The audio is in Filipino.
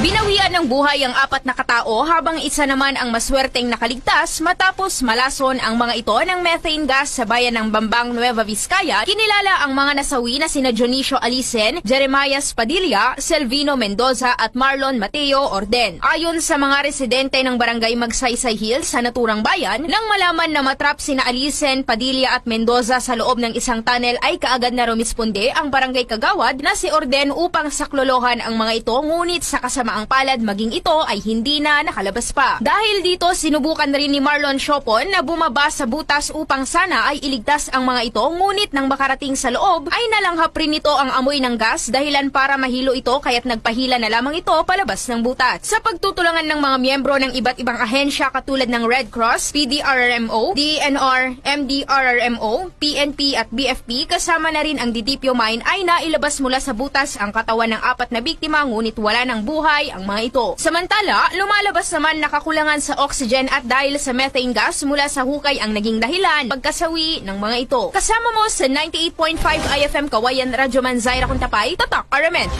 Binawian ng buhay ang apat na katao habang isa naman ang maswerteng nakaligtas matapos malason ang mga ito ng methane gas sa bayan ng Bambang, Nueva Vizcaya. Kinilala ang mga nasawi na sina Dionisio Alisen, Jeremiah Padilla, Selvino Mendoza at Marlon Mateo Orden. Ayon sa mga residente ng barangay Magsaysay Hills sa naturang bayan, nang malaman na matrap sina Alisen, Padilla at Mendoza sa loob ng isang tunnel ay kaagad na rumisponde ang barangay Kagawad na si Orden upang saklolohan ang mga ito ngunit sa kasamaang palad maging ito ay hindi na nakalabas pa. Dahil dito sinubukan rin ni Marlon Shopon na bumaba sa butas upang sana ay iligtas ang mga ito ngunit nang makarating sa loob ay nalanghap rin ito ang amoy ng gas dahilan para mahilo ito kaya't nagpahila na lamang ito palabas ng butas. Sa pagtutulungan ng mga miyembro ng iba't ibang ahensya katulad ng Red Cross, PDRRMO, DNR, MDRRMO, PNP at BFP kasama na rin ang Didipio Mine ay nailabas mula sa butas ang katawan ng apat na biktima ngunit wala ng buhay ang mga ito. Samantala, lumalabas naman nakakulangan sa oxygen at dahil sa methane gas mula sa hukay ang naging dahilan pagkasawi ng mga ito. Kasama mo sa 98.5 IFM Kawayan Radyo Man Zaira Kuntapay, Tatak RMN.